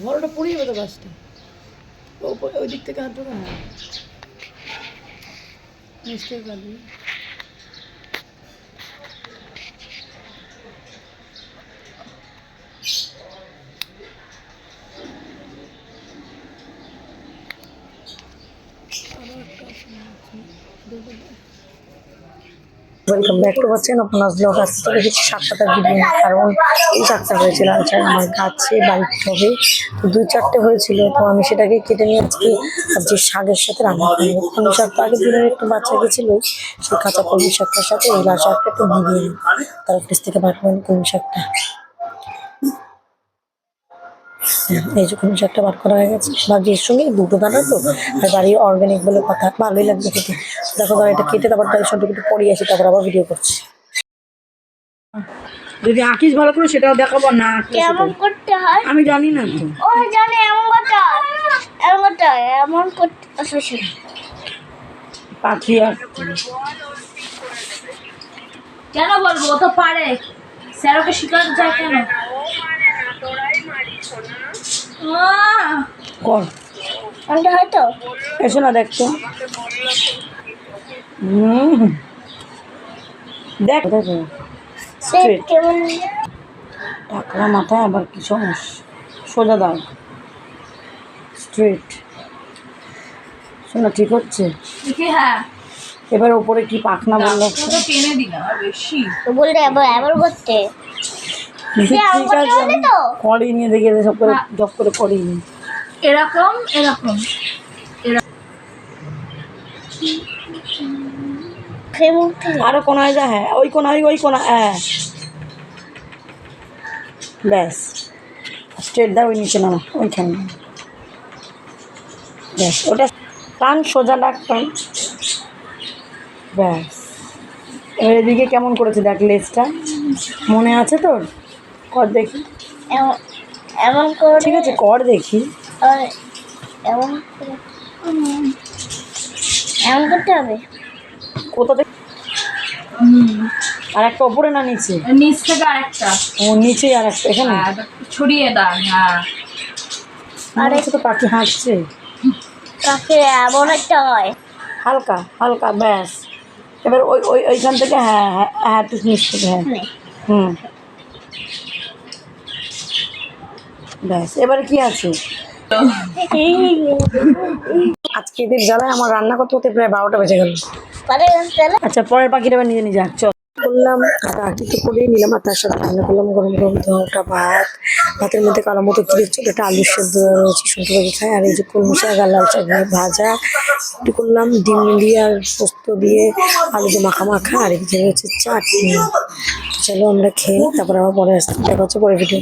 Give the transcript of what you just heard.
ধরোটা পড়ে যাবে তো গাছটা। ওই দিক থেকে হাঁটো না? নিচ থেকে কাটবি ওয়েলকাম ব্যাক টু আওয়ার আপনার ব্লগ আজকে চলে গেছি শাক পাতার ভিডিও কারণ এই শাকটা হয়েছিল আচ্ছা আমার গাছে বাড়িতে হবে তো দুই চারটে হয়েছিল, তো আমি সেটাকে কেটে নিয়ে আজকে যে শাকের সাথে রান্না করব। কলমি শাক তো আগের দিনের একটু বাচ্চা গেছিল, সেই কাঁচা কলমি শাকটার সাথে এই লাল শাকটা একটু ভিজিয়ে নিই তার ফ্রিজ থেকে করে নিই কলমি শাকটা। এই যে কলমি শাকটা বার করা হয়ে গেছে। ভাবছি এর সঙ্গে দুটো দানা তো, আর বাড়ির অর্গানিক বলে কথা, ভালোই লাগবে খেতে। দেখো ধর এটা কেটে তারপর সব একটু পড়িয়ে আসি তারপর আবার ভিডিও করছি। যদি আঁকিস ভালো করে সেটাও দেখাবো না কেমন করতে হয়? আমি জানি না তো। ও জানে এমন করতে হয় এমন করতে হয় এমন করতে আচ্ছা। পাখি আর কেন বলব? ও তো পারে। স্যার ওকে শিখাতে যায় কেন! কর। এমনটা হয় তো? এসো না দেখতো। দেখ। Straight. মাথায় আবার কি সমস্যা? সোজা দাও। স্ট্রেট শোনা ঠিক হচ্ছে? হ্যাঁ। এবার ওপরে কি পাখনা বলল? তো টেনে দিলাম বেশি। তো বললে এবার এমন করতে। ঠিক আছে হবে তো? করেই দেখে সব করে হ্যাঁ। জব করে করেই নি এরকম এরকম। আরও কোনায় যা হ্যাঁ ওই কোনায় ওই কোনা হ্যাঁ। ব্যাস স্ট্রেট দাও ওই নিচে নামা ওইখানে। ব্যাস ওটা টান সোজা ডাক ব্যাস। এবার এদিকে কেমন করেছে দেখ লেজটা? মনে আছে তোর? কর দেখি। এমন করে ঠিক আছে কর দেখি। এমন এমন করতে হবে? কোথা থেকে? আর একটা ওপরে না নিচে? নিচ থেকে আরেকটা। ও নিচে আর একটা এখানে? হ্যাঁ ছড়িয়ে দাও হ্যাঁ। হচ্ছে তো পাখি হাঁটছে। কাকে এমন একটা হয়। হালকা হালকা ব্যাস। এবার ওই ওই ওইখান থেকে হ্যাঁ হ্যাঁ হ্যাঁ একটু নিচ থেকে হ্যাঁ। হুম। ব্যাস এবারে কি আছে? আজকে এদের জ্বালায় আমার রান্না করতে করতে প্রায় বারোটা বেজে গেল। আচ্ছা পরের পাখিটা নিজে নিজে আঁক চল। করলাম তো করেই নিলাম আর তার সাথে রান্না করলাম গরম গরম ধোয়াটা ভাত ভাতের মধ্যে কালো মতো কি ছিল এটা আলু সেদ্ধ রয়েছে সুন্দর পাখি খাই আর এই যে কলমি শাক আর লাল শাক ভাজা একটু করলাম ডিম দিয়ে আর পোস্ত দিয়ে আলু দিয়ে মাখা মাখা আর এই যে হচ্ছে চাটনি চলো আমরা খেয়ে তারপর আবার পরে আসতে দেখা হচ্ছে পরে ভিডিও